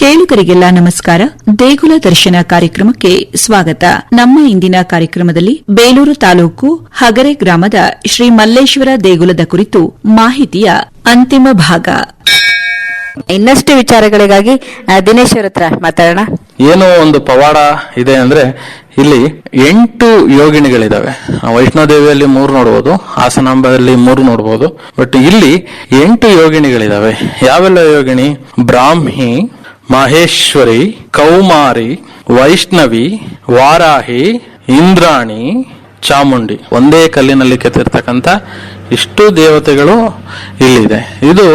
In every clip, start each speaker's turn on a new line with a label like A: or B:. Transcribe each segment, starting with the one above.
A: ಕೇಳುಗರಿಗೆಲ್ಲ ನಮಸ್ಕಾರ. ದೇಗುಲ ದರ್ಶನ ಕಾರ್ಯಕ್ರಮಕ್ಕೆ ಸ್ವಾಗತ. ನಮ್ಮ ಇಂದಿನ ಕಾರ್ಯಕ್ರಮದಲ್ಲಿ ಬೇಲೂರು ತಾಲೂಕು ಹಗರೆ ಗ್ರಾಮದ ಶ್ರೀ ಮಲ್ಲೇಶ್ವರ ದೇಗುಲದ ಕುರಿತು ಮಾಹಿತಿಯ ಅಂತಿಮ ಭಾಗ.
B: ಇನ್ನಷ್ಟು ವಿಚಾರಗಳಿಗಾಗಿ ಆ, ದಿನೇಶ್ ಅವ್ರ ಹತ್ರ ಮಾತಾಡೋಣ.
C: ಏನು ಒಂದು ಪವಾಡ ಇದೆ ಅಂದ್ರೆ ಇಲ್ಲಿ ಎಂಟು ಯೋಗಿಣಿಗಳಿದಾವೆ ವೈಷ್ಣೋದೇವಿಯಲ್ಲಿ ಮೂರು ನೋಡ್ಬೋದು ಹಾಸನಾಂಬದಲ್ಲಿ ಮೂರು ನೋಡ್ಬೋದು. ಬಟ್ ಇಲ್ಲಿ ಎಂಟು ಯೋಗಿಣಿಗಳಿದಾವೆ ಯಾವೆಲ್ಲ ಯೋಗಿಣಿ? ಬ್ರಾಹ್ಮಿ ಮಹೇಶ್ವರಿ, ಕೌಮಾರಿ, ವೈಷ್ಣವಿ, ವಾರಾಹಿ, ಇಂದ್ರಾಣಿ, ಚಾಮುಂಡಿ. ಒಂದೇ ಕಲ್ಲಿನಲ್ಲಿ ಕೆತ್ತಿರ್ತಕ್ಕಂಥ ಇಷ್ಟು ದೇವತೆಗಳು ಇಲ್ಲಿದೆ. ಇದು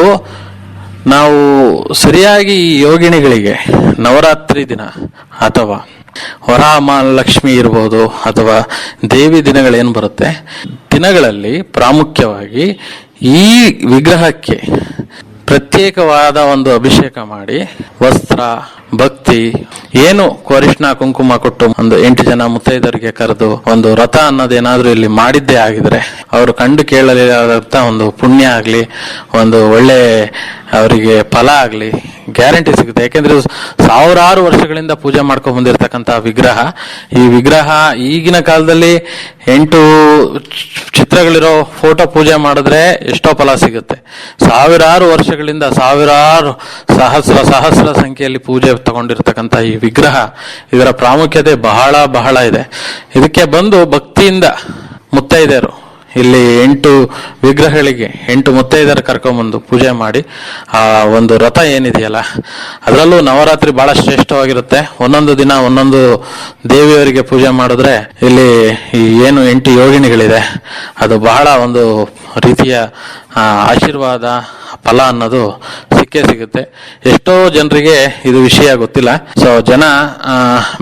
C: ನಾವು ಸರಿಯಾಗಿ ಈ ಯೋಗಿಣಿಗಳಿಗೆ ನವರಾತ್ರಿ ದಿನ ಅಥವಾ ವರಮಹಾಲಕ್ಷ್ಮಿ ಇರ್ಬೋದು ಅಥವಾ ದೇವಿ ದಿನಗಳೇನು ಬರುತ್ತೆ, ದಿನಗಳಲ್ಲಿ ಪ್ರಾಮುಖ್ಯವಾಗಿ ಈ ವಿಗ್ರಹಕ್ಕೆ ಪ್ರತ್ಯೇಕವಾದ ಒಂದು ಅಭಿಷೇಕ ಮಾಡಿ ವಸ್ತ್ರ ಭಕ್ತಿ, ಏನು ಕೃಷ್ಣ ಕುಂಕುಮ ಕೊಟ್ಟು ಒಂದು ಎಂಟು ಜನ ಮುತ್ತೈದರಿಗೆ ಕರೆದು ಒಂದು ರಥ ಅನ್ನೋದೇನಾದ್ರೂ ಇಲ್ಲಿ ಮಾಡಿದ್ದೇ ಆಗಿದ್ರೆ ಅವರು ಕಂಡು ಕೇಳಲಿಲ್ಲದಂತ ಒಂದು ಪುಣ್ಯ ಆಗಲಿ, ಒಂದು ಒಳ್ಳೆ ಅವರಿಗೆ ಫಲ ಆಗಲಿ, ಗ್ಯಾರಂಟಿ ಸಿಗುತ್ತೆ. ಯಾಕೆಂದ್ರೆ ಸಾವಿರಾರು ವರ್ಷಗಳಿಂದ ಪೂಜೆ ಮಾಡ್ಕೊಂಡು ಬಂದಿರತಕ್ಕಂತ ವಿಗ್ರಹ. ಈ ವಿಗ್ರಹ ಈಗಿನ ಕಾಲದಲ್ಲಿ ಎಂಟು ಚಿತ್ರಗಳಿರೋ ಫೋಟೋ ಪೂಜೆ ಮಾಡಿದ್ರೆ ಎಷ್ಟೋ ಫಲ ಸಿಗುತ್ತೆ. ಸಾವಿರಾರು ವರ್ಷಗಳಿಂದ ಸಾವಿರಾರು ಸಹಸ್ರ ಸಹಸ್ರ ಸಂಖ್ಯೆಯಲ್ಲಿ ಪೂಜೆ ತಗೊಂಡಿರ್ತಕ್ಕಂಥ ಈ ವಿಗ್ರಹ, ಇದರ ಪ್ರಾಮುಖ್ಯತೆ ಬಹಳ ಬಹಳ ಇದೆ. ಇದಕ್ಕೆ ಬಂದು ಭಕ್ತಿಯಿಂದ ಮುತ್ತೈದೆಯರು, ಇಲ್ಲಿ ಎಂಟು ವಿಗ್ರಹಗಳಿಗೆ ಎಂಟು ಮುತ್ತೈದೆಯರು ಕರ್ಕೊಂಬಂದು ಪೂಜೆ ಮಾಡಿ, ಆ ಒಂದು ರಥ ಏನಿದೆಯಲ್ಲ, ಅದರಲ್ಲೂ ನವರಾತ್ರಿ ಬಹಳ ಶ್ರೇಷ್ಠವಾಗಿರುತ್ತೆ. ಒಂದೊಂದು ದಿನ ಒಂದೊಂದು ದೇವಿಯವರಿಗೆ ಪೂಜೆ ಮಾಡಿದ್ರೆ ಇಲ್ಲಿ ಏನು ಎಂಟು ಯೋಗಿಣಿಗಳಿದೆ ಅದು ಬಹಳ ಒಂದು ರೀತಿಯ ಆಶೀರ್ವಾದ ಫಲ ಅನ್ನೋದು ಸಿಕ್ಕೇ ಸಿಗುತ್ತೆ. ಎಷ್ಟೋ ಜನರಿಗೆ ಇದು ವಿಷಯ ಗೊತ್ತಿಲ್ಲ. ಸೊ ಜನ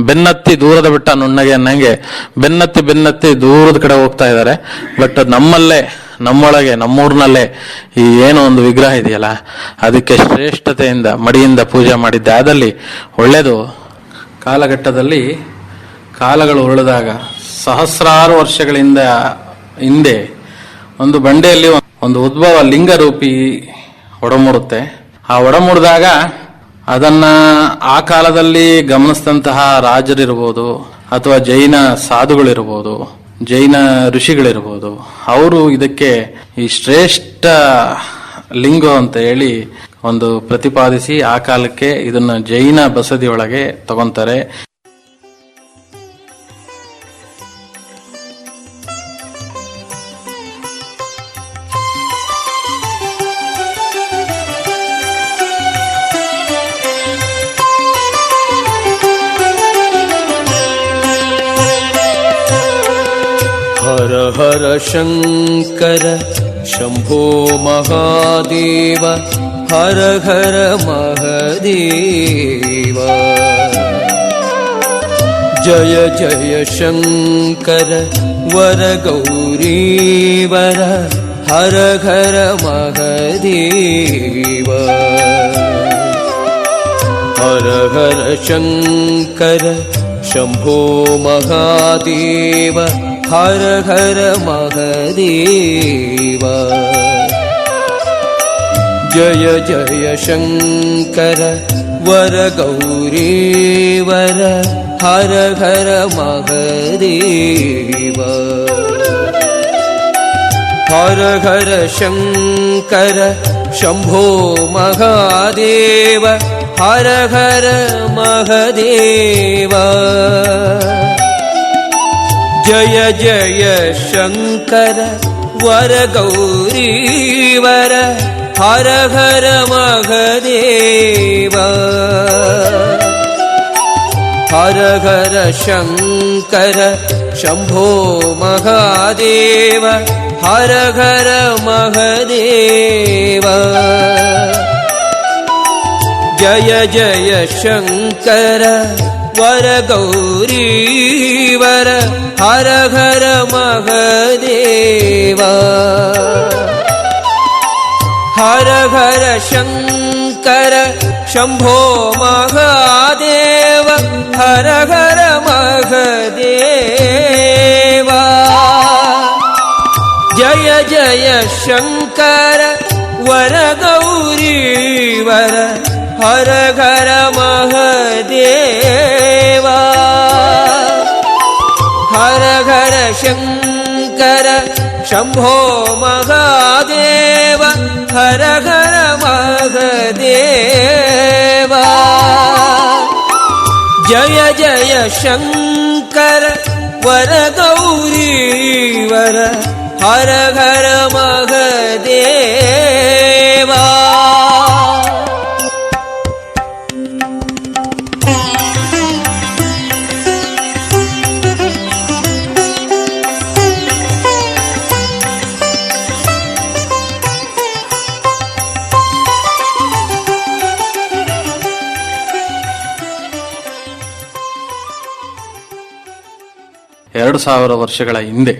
C: ಬೆನ್ನತ್ತಿ ದೂರದ ಬೆಟ್ಟ ನುಣ್ಣಗೆ ಅನ್ನಂಗೆ ಬೆನ್ನತ್ತಿ ಬೆನ್ನತ್ತಿ ದೂರದ ಕಡೆ ಹೋಗ್ತಾ ಇದ್ದಾರೆ. ಬಟ್ ನಮ್ಮಲ್ಲೇ, ನಮ್ಮೊಳಗೆ, ನಮ್ಮೂರಿನಲ್ಲೇ ಈ ಏನೋ ಒಂದು ವಿಗ್ರಹ ಇದೆಯಲ್ಲ, ಅದಕ್ಕೆ ಶ್ರೇಷ್ಠತೆಯಿಂದ, ಮಡಿಯಿಂದ ಪೂಜೆ ಮಾಡಿದ್ದೆ. ಆದಲ್ಲಿ ಒಳ್ಳೇದು, ಕಾಲಘಟ್ಟದಲ್ಲಿ ಕಾಲಗಳು ಉರುಳಿದಾಗ ಸಹಸ್ರಾರು ವರ್ಷಗಳಿಂದ ಹಿಂದೆ ಒಂದು ಬಂಡೆಯಲ್ಲಿ ಒಂದು ಉದ್ಭವ ಲಿಂಗರೂಪಿ ಒಡಮೂಡುತ್ತೆ. ಆ ಒಡಮೂಡಿದಾಗ ಅದನ್ನ ಆ ಕಾಲದಲ್ಲಿ ಗಮನಿಸಿದಂತಹ ರಾಜರಿರ್ಬೋದು ಅಥವಾ ಜೈನ ಸಾಧುಗಳಿರ್ಬೋದು, ಜೈನ ಋಷಿಗಳಿರ್ಬೋದು, ಅವರು ಇದಕ್ಕೆ ಈ ಶ್ರೇಷ್ಠ ಲಿಂಗ ಅಂತ ಹೇಳಿ ಒಂದು ಪ್ರತಿಪಾದಿಸಿ ಆ ಕಾಲಕ್ಕೆ ಇದನ್ನ ಜೈನ ಬಸದಿಯೊಳಗೆ ತಗೊಂತಾರೆ.
D: हर हर शङ्कर शम्भो महादेव हर हर महदेव। जय जय शङ्कर वर गौरीवर हर हर महदेव। हर हर शङ्कर शम्भो महादेव हर हर महदेव। जय जय शङ्कर वर गौरीवर हर हर महदेव। हर हर शङ्कर शम्भो महादेव हर हर महदेव जय जय शङ्कर वर गौरीवर हर हर महदेव। हर हर शङ्कर शम्भो महादेव हर हर महदेव। जय जय शङ्कर वर गौरीवर हर हर महदेव। हर हर शङ्कर शम्भो महादेव हर हर महदेव। जय जय शङ्कर वर गौरी वर हर घर महदेवा। हर घर शङ्कर शम्भो महादेव। हर घर महदेवा। जय जय शङ्कर वर गौरी वर। हर घर
C: ಎರಡು ಸಾವಿರ ವರ್ಷಗಳ ಹಿಂದೆ.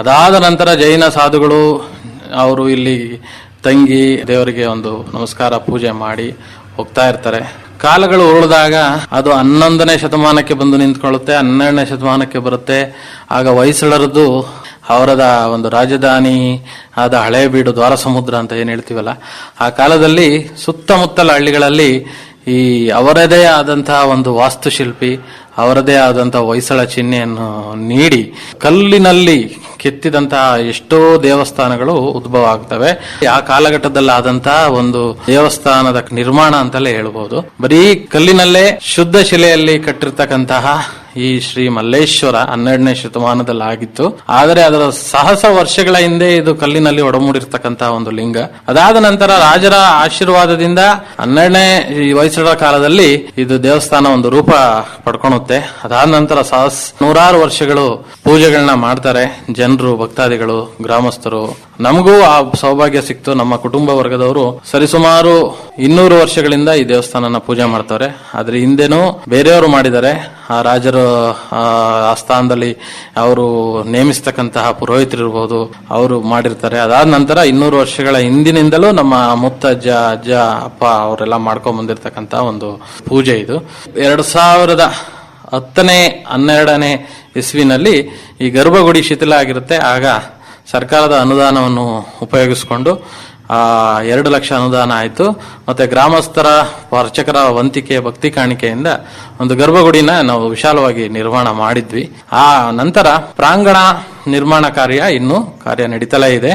C: ಅದಾದ ನಂತರ ಜೈನ ಸಾಧುಗಳು ಅವರು ಇಲ್ಲಿ ತಂಗಿ ದೇವರಿಗೆ ಒಂದು ನಮಸ್ಕಾರ ಪೂಜೆ ಮಾಡಿ ಹೋಗ್ತಾ ಇರ್ತಾರೆ. ಕಾಲಗಳು ಉಳಿದಾಗ ಅದು ಹನ್ನೊಂದನೇ ಶತಮಾನಕ್ಕೆ ಬಂದು ನಿಂತ್ಕೊಳ್ಳುತ್ತೆ, ಹನ್ನೆರಡನೇ ಶತಮಾನಕ್ಕೆ ಬರುತ್ತೆ. ಆಗ ಹೊಯ್ಸಳರದ್ದು ಅವರದ ಒಂದು ರಾಜಧಾನಿ ಆದ ಹಳೇಬೀಡು ದ್ವಾರ ಸಮುದ್ರ ಅಂತ ಏನು ಹೇಳ್ತೀವಲ್ಲ, ಆ ಕಾಲದಲ್ಲಿ ಸುತ್ತಮುತ್ತಲ ಹಳ್ಳಿಗಳಲ್ಲಿ ಈ ಅವರದೇ ಆದಂತಹ ಒಂದು ವಾಸ್ತುಶಿಲ್ಪಿ, ಅವರದೇ ಆದಂತಹ ಹೊಯ್ಸಳ ಚಿಹ್ನೆಯನ್ನು ನೀಡಿ ಕಲ್ಲಿನಲ್ಲಿ ಕೆತ್ತಿದಂತಹ ಎಷ್ಟೋ ದೇವಸ್ಥಾನಗಳು ಉದ್ಭವ ಆಗ್ತವೆ. ಆ ಕಾಲಘಟ್ಟದಲ್ಲಿ ಆದಂತಹ ಒಂದು ದೇವಸ್ಥಾನದ ನಿರ್ಮಾಣ ಅಂತಲೇ ಹೇಳ್ಬೋದು. ಬರೀ ಕಲ್ಲಿನಲ್ಲೇ ಶುದ್ಧ ಶಿಲೆಯಲ್ಲಿ ಕಟ್ಟಿರ್ತಕ್ಕಂತಹ ಈ ಶ್ರೀ ಮಲ್ಲೇಶ್ವರ ಹನ್ನೆರಡನೇ ಶತಮಾನದಲ್ಲಿ ಆಗಿತ್ತು ಆದರೆ ಅದರ ಸಹಸ ವರ್ಷಗಳ ಹಿಂದೆ ಇದು ಕಲ್ಲಿನಲ್ಲಿ ಒಡಮೂಡಿರ್ತಕ್ಕಂತಹ ಒಂದು ಲಿಂಗ. ಅದಾದ ನಂತರ ರಾಜರ ಆಶೀರ್ವಾದದಿಂದ ಹನ್ನೆರಡನೇ ವಯಸ್ಸರ ಕಾಲದಲ್ಲಿ ಇದು ದೇವಸ್ಥಾನ ಒಂದು ರೂಪ ಪಡ್ಕೊಳುತ್ತೆ ಅದಾದ ನಂತರ ಸಹಸ್ ನೂರಾರು ವರ್ಷಗಳು ಪೂಜೆಗಳನ್ನ ಮಾಡ್ತಾರೆ. ಜನರು, ಭಕ್ತಾದಿಗಳು, ಗ್ರಾಮಸ್ಥರು. ನಮಗೂ ಆ ಸೌಭಾಗ್ಯ ಸಿಕ್ತು. ನಮ್ಮ ಕುಟುಂಬ ವರ್ಗದವರು ಸರಿಸುಮಾರು ಇನ್ನೂರು ವರ್ಷಗಳಿಂದ ಈ ದೇವಸ್ಥಾನನ ಪೂಜೆ ಮಾಡ್ತಾರೆ ಆದ್ರೆ ಹಿಂದೆನೂ ಬೇರೆಯವರು ಮಾಡಿದ್ದಾರೆ. ಆ ರಾಜರ ಆ ಸ್ಥಾನದಲ್ಲಿ ಅವರು ನೇಮಿಸ್ತಕ್ಕಂತಹ ಪುರೋಹಿತರು ಇರ್ಬೋದು, ಅವರು ಮಾಡಿರ್ತಾರೆ. ಅದಾದ ನಂತರ ಇನ್ನೂರು ವರ್ಷಗಳ ಹಿಂದಿನಿಂದಲೂ ನಮ್ಮ ಮುತ್ತಜ್ಜ, ಅಜ್ಜ, ಅಪ್ಪ ಅವರೆಲ್ಲ ಮಾಡ್ಕೊಂಡ್ ಬಂದಿರತಕ್ಕಂತಹ ಒಂದು ಪೂಜೆ ಇದು. ಎರಡು ಸಾವಿರದ ಹತ್ತನೇ, ಹನ್ನೆರಡನೇ ಇಸ್ವಿನಲ್ಲಿ ಈ ಗರ್ಭಗುಡಿ ಶಿಥಿಲ ಆಗಿರುತ್ತೆ. ಆಗ ಸರ್ಕಾರದ ಅನುದಾನವನ್ನು ಉಪಯೋಗಿಸಿಕೊಂಡು ಎರಡು ಲಕ್ಷ ಅನುದಾನ ಆಯಿತು. ಮತ್ತೆ ಗ್ರಾಮಸ್ಥರ ಅರ್ಚಕರ ವಂತಿಕೆ, ಭಕ್ತಿ ಕಾಣಿಕೆಯಿಂದ ಒಂದು ಗರ್ಭಗುಡಿನ ನಾವು ವಿಶಾಲವಾಗಿ ನಿರ್ಮಾಣ ಮಾಡಿದ್ವಿ. ಆ ನಂತರ ಪ್ರಾಂಗಣ ನಿರ್ಮಾಣ ಕಾರ್ಯ ಇನ್ನೂ ಕಾರ್ಯ ನಡೀತಲೇ ಇದೆ.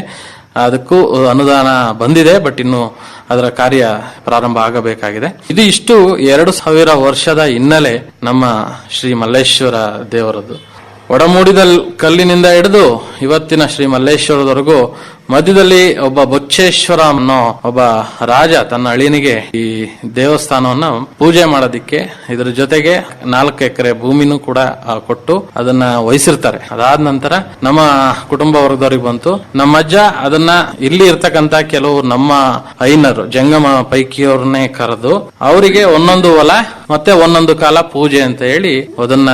C: ಅದಕ್ಕೂ ಅನುದಾನ ಬಂದಿದೆ, ಬಟ್ ಇನ್ನು ಅದರ ಕಾರ್ಯ ಪ್ರಾರಂಭ ಆಗಬೇಕಾಗಿದೆ. ಇದು ಇಷ್ಟು ಎರಡು ಸಾವಿರ ವರ್ಷದ ಹಿನ್ನೆಲೆ ನಮ್ಮ ಶ್ರೀ ಮಲ್ಲೇಶ್ವರ ದೇವರದ್ದು. ಒಡಮೂಡಿದ ಕಲ್ಲಿನಿಂದ ಹಿಡಿದು ಇವತ್ತಿನ ಶ್ರೀ ಮಲ್ಲೇಶ್ವರದವರೆಗೂ ಮಧ್ಯದಲ್ಲಿ ಒಬ್ಬ ಬೊಚ್ಚೇಶ್ವರ ಅನ್ನೋ ಒಬ್ಬ ರಾಜ ತನ್ನ ಅಳಿನಿಗೆ ಈ ದೇವಸ್ಥಾನವನ್ನ ಪೂಜೆ ಮಾಡೋದಿಕ್ಕೆ ಇದ್ರ ಜೊತೆಗೆ ನಾಲ್ಕು ಎಕರೆ ಭೂಮಿನೂ ಕೂಡ ಕೊಟ್ಟು ಅದನ್ನ ವಹಿಸಿರ್ತಾರೆ. ಅದಾದ ನಂತರ ನಮ್ಮ ಕುಟುಂಬ ವರ್ಗದವ್ರಿಗೆ ಬಂತು. ನಮ್ಮ ಅಜ್ಜ ಅದನ್ನ ಇಲ್ಲಿ ಇರ್ತಕ್ಕಂತ ಕೆಲವು ನಮ್ಮ ಐನರು ಜಂಗಮ ಪೈಕಿಯವ್ರನ್ನೇ ಕರೆದು ಅವರಿಗೆ ಒಂದೊಂದು ಹೊಲ ಮತ್ತೆ ಒಂದೊಂದು ಕಾಲ ಪೂಜೆ ಅಂತ ಹೇಳಿ ಅದನ್ನ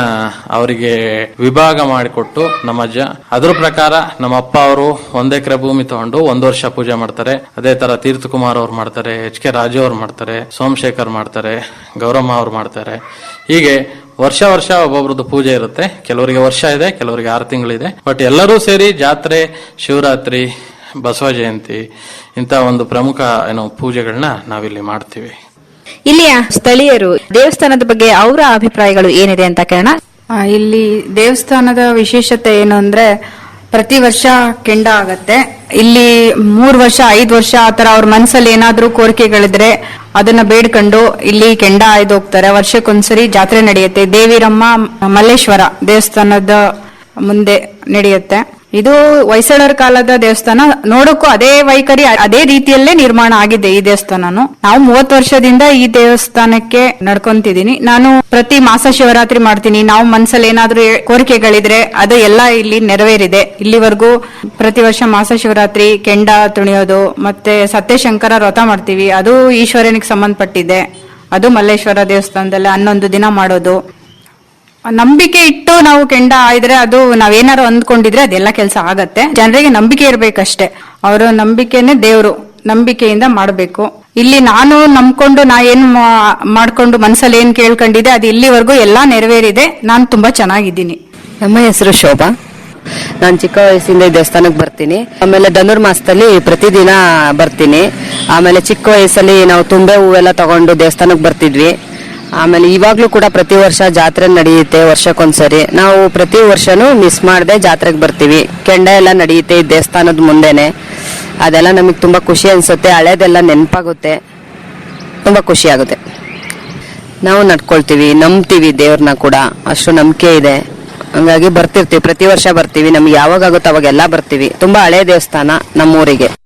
C: ಅವರಿಗೆ ವಿಭಾಗ ಮಾಡಿಕೊಟ್ಟು ನಮ್ಮ ಅಜ್ಜ ಅದ್ರ ಪ್ರಕಾರ ನಮ್ಮ ಅಪ್ಪ ಅವರು ಒಂದ್ ಎಕರೆ ಭೂಮಿ ತಗೊಂಡು ಒಂದ್ ವರ್ಷ ಪೂಜೆ ಮಾಡ್ತಾರೆ. ಅದೇ ತರ ತೀರ್ಥಕುಮಾರ್ ಅವ್ರು ಮಾಡ್ತಾರೆ ಎಚ್ ಕೆ ರಾಜು ಅವ್ರು ಮಾಡ್ತಾರೆ ಸೋಮಶೇಖರ್ ಮಾಡ್ತಾರೆ ಗೌರಮ್ಮ ಅವ್ರು ಮಾಡ್ತಾರೆ. ಹೀಗೆ ವರ್ಷ ವರ್ಷ ಒಬ್ಬೊಬ್ರದ್ದು ಪೂಜೆ ಇರುತ್ತೆ. ಕೆಲವರಿಗೆ ವರ್ಷ ಇದೆ ಕೆಲವರಿಗೆ ಆರು ತಿಂಗಳಿದೆ. ಬಟ್ ಎಲ್ಲರೂ ಸೇರಿ ಜಾತ್ರೆ ಶಿವರಾತ್ರಿ ಬಸವ ಜಯಂತಿ ಇಂತ ಒಂದು ಪ್ರಮುಖ ಏನು ಪೂಜೆಗಳನ್ನ ನಾವಿಲ್ಲಿ ಮಾಡ್ತೀವಿ.
B: ಇಲ್ಲಿಯ ಸ್ಥಳೀಯರು ದೇವಸ್ಥಾನದ ಬಗ್ಗೆ ಅವರ ಅಭಿಪ್ರಾಯಗಳು ಏನಿದೆ ಅಂತ ಕೇಳೋಣ.
E: ಇಲ್ಲಿ ದೇವಸ್ಥಾನದ ವಿಶೇಷತೆ ಏನು ಅಂದ್ರೆ ಪ್ರತಿ ವರ್ಷ ಕೆಂಡ ಆಗತ್ತೆ. ಇಲ್ಲಿ ಮೂರ್ ವರ್ಷ, ಐದ್ ವರ್ಷ ಆತರ ಅವ್ರ ಮನ್ಸಲ್ಲಿ ಏನಾದ್ರೂ ಕೋರಿಕೆಗಳಿದ್ರೆ ಅದನ್ನ ಬೇಡ್ಕೊಂಡು ಇಲ್ಲಿ ಕೆಂಡ ಆಯ್ದು ಹೋಗ್ತಾರೆ. ವರ್ಷಕ್ಕೊಂದ್ಸರಿ ಜಾತ್ರೆ ನಡೆಯುತ್ತೆ. ದೇವಿರಮ್ಮ ಮಲ್ಲೇಶ್ವರ ದೇವಸ್ಥಾನದ ಮುಂದೆ ನಡೆಯುತ್ತೆ. ಇದು ಹೊಯ್ಸಳರ ಕಾಲದ ದೇವಸ್ಥಾನ. ನೋಡಕ್ಕೂ ಅದೇ ವೈಖರಿ, ಅದೇ ರೀತಿಯಲ್ಲೇ ನಿರ್ಮಾಣ ಆಗಿದೆ ಈ ದೇವಸ್ಥಾನನು. ನಾವು ಮೂವತ್ತು ವರ್ಷದಿಂದ ಈ ದೇವಸ್ಥಾನಕ್ಕೆ ನಡ್ಕೊಂತಿದೀನಿ. ನಾನು ಪ್ರತಿ ಮಾಸ ಶಿವರಾತ್ರಿ ಮಾಡ್ತೀನಿ. ನಾವು ಮನ್ಸಲ್ಲಿ ಏನಾದ್ರೂ ಕೋರಿಕೆಗಳಿದ್ರೆ ಅದು ಎಲ್ಲ ಇಲ್ಲಿ ನೆರವೇರಿದೆ. ಇಲ್ಲಿವರೆಗೂ ಪ್ರತಿ ವರ್ಷ ಮಾಸ ಶಿವರಾತ್ರಿ ಕೆಂಡ ತುಣಿಯೋದು, ಮತ್ತೆ ಸತ್ಯಶಂಕರ ವ್ರತ ಮಾಡ್ತೀವಿ. ಅದು ಈಶ್ವರನಿಗೆ ಸಂಬಂಧಪಟ್ಟಿದೆ. ಅದು ಮಲ್ಲೇಶ್ವರ ದೇವಸ್ಥಾನದಲ್ಲಿ ಹನ್ನೊಂದು ದಿನ ಮಾಡೋದು. ನಂಬಿಕೆ ಇಟ್ಟು ನಾವು ಕೆಂಡ ಆಯ್ದ್ರೆ ಅದು ನಾವೇನಾರು ಅಂದ್ಕೊಂಡಿದ್ರೆ ಅದೆಲ್ಲ ಕೆಲಸ ಆಗತ್ತೆ. ಜನರಿಗೆ ನಂಬಿಕೆ ಇರ್ಬೇಕಷ್ಟೇ. ಅವರ ನಂಬಿಕೆನೆ ದೇವ್ರು. ನಂಬಿಕೆಯಿಂದ ಮಾಡಬೇಕು. ಇಲ್ಲಿ ನಾನು ನಂಬ್ಕೊಂಡು ನಾ ಏನ್ ಮಾಡ್ಕೊಂಡು ಮನ್ಸಲ್ಲಿ ಏನ್ ಕೇಳ್ಕೊಂಡಿದೆ ಅದು ಇಲ್ಲಿವರೆಗೂ ಎಲ್ಲಾ ನೆರವೇರಿದೆ. ನಾನು ತುಂಬಾ ಚೆನ್ನಾಗಿದ್ದೀನಿ.
F: ನಮ್ಮ ಹೆಸರು ಶೋಭಾ. ನಾನು ಚಿಕ್ಕ ವಯಸ್ಸಿಂದ ದೇವಸ್ಥಾನಕ್ಕೆ ಬರ್ತೀನಿ. ಆಮೇಲೆ ಧನುರ್ಮಾಸದಲ್ಲಿ ಪ್ರತಿದಿನ ಬರ್ತೀನಿ. ಆಮೇಲೆ ಚಿಕ್ಕ ವಯಸ್ಸಲ್ಲಿ ನಾವು ತುಂಬೆ ಹೂವೆಲ್ಲ ತಗೊಂಡು ದೇವಸ್ಥಾನಕ್ಕೆ ಬರ್ತಿದ್ವಿ. ಆಮೇಲೆ ಇವಾಗ್ಲೂ ಕೂಡ ಪ್ರತಿ ವರ್ಷ ಜಾತ್ರೆ ನಡೆಯುತ್ತೆ ವರ್ಷಕ್ಕೊಂದ್ಸರಿ. ನಾವು ಪ್ರತಿ ವರ್ಷನೂ ಮಿಸ್ ಮಾಡದೆ ಜಾತ್ರೆಗೆ ಬರ್ತೀವಿ. ಕೆಂಡ ಎಲ್ಲ ನಡೆಯುತ್ತೆ ಈ ದೇವಸ್ಥಾನದ ಮುಂದೆನೆ. ಅದೆಲ್ಲ ನಮಗೆ ತುಂಬಾ ಖುಷಿ ಅನ್ಸುತ್ತೆ, ಹಳೇದೆಲ್ಲ ನೆನಪಾಗುತ್ತೆ. ತುಂಬಾ ಖುಷಿ ಆಗುತ್ತೆ. ನಾವು ನಡ್ಕೊಳ್ತೀವಿ, ನಂಬ್ತೀವಿ ದೇವ್ರನ್ನ ಕೂಡ. ಅಷ್ಟು ನಂಬಿಕೆ ಇದೆ. ಹಂಗಾಗಿ ಬರ್ತಿರ್ತೀವಿ, ಪ್ರತಿ ವರ್ಷ ಬರ್ತೀವಿ. ನಮ್ಗೆ ಯಾವಾಗ ಆಗುತ್ತೋ ಅವಾಗೆಲ್ಲ ಬರ್ತೀವಿ. ತುಂಬಾ ಹಳೆ ದೇವಸ್ಥಾನ ನಮ್ಮೂರಿಗೆ.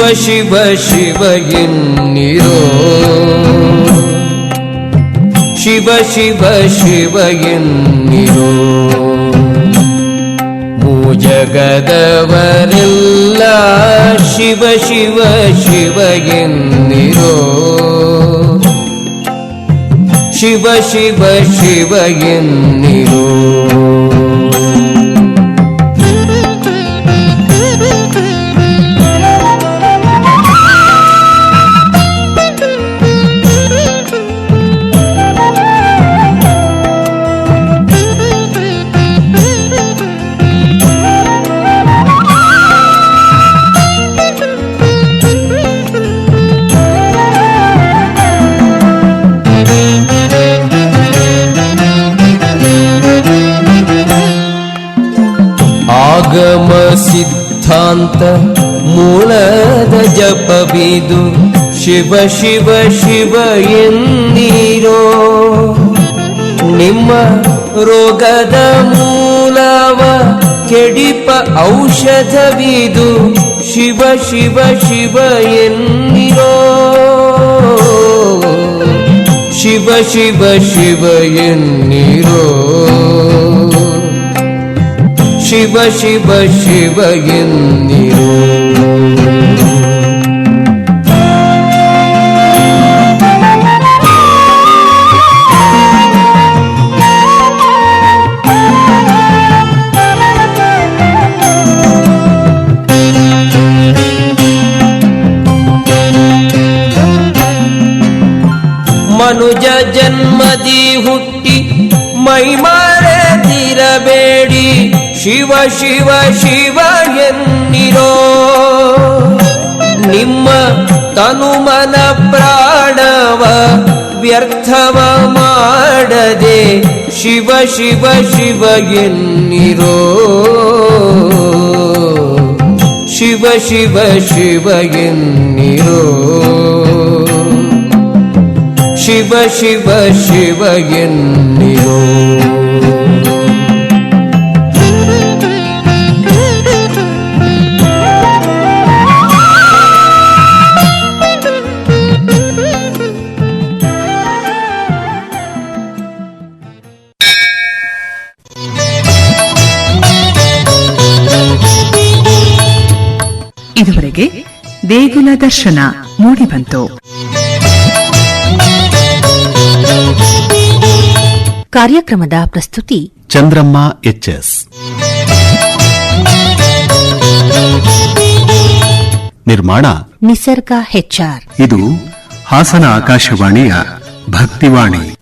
D: ಶಿವ ಶಿವ ಶಿವ ಎನ್ನಿರೋ? ಶಿವ ಶಿವ ಶಿವ ಎನ್ನಿರೋ? ಜಗದವರೆಲ್ಲ ಶಿವ ಶಿವ ಶಿವ ಎನ್ನಿರೋ? ಶಿವ ಶಿವ ಶಿವ ಎನ್ನಿರೋ? ಆಗಮ ಸಿದ್ಧಾಂತ ಮೂಲದ ಜಪವಿದು ಶಿವ ಶಿವ ಶಿವ ಎಂದಿರೋ ನಿಮ್ಮ ರೋಗದ ಮೂಲವ ಕೆಡಿಪ ಔಷಧವಿದು ಶಿವ ಶಿವ ಶಿವ ಎನ್ನಿರೋ. ಶಿವ ಶಿವ ಶಿವ ಎನ್ನಿರೋ. ಶಿವ ಶಿವ ಶಿವ ಎನ್ನಿರೋ ಶಿವ ಶಿವ ಶಿವ ಎನ್ನಿರೋ ನಿಮ್ಮ ತನುಮನ ಪ್ರಾಣವ ವ್ಯರ್ಥವ ಮಾಡದೆ ಶಿವ ಶಿವ ಶಿವ ಎನ್ನಿರೋ ಶಿವ ಶಿವ ಶಿವ ಎನ್ನಿರೋ ಶಿವ ಶಿವ ಶಿವ ಎನ್ನಿರೋ
A: ಇದುವರೆಗೆ ದೇಗುಲ ದರ್ಶನ ಮೂಡಿಬಂತು
B: ಕಾರ್ಯಕ್ರಮದ ಪ್ರಸ್ತುತಿ
G: ಚಂದ್ರಮ್ಮ ಎಚ್ಎಸ್. ನಿರ್ಮಾಣ
B: ನಿಸರ್ಗ ಹೆಚ್ಆರ್
G: ಇದು ಹಾಸನ ಆಕಾಶವಾಣಿಯ ಭಕ್ತಿವಾಣಿ.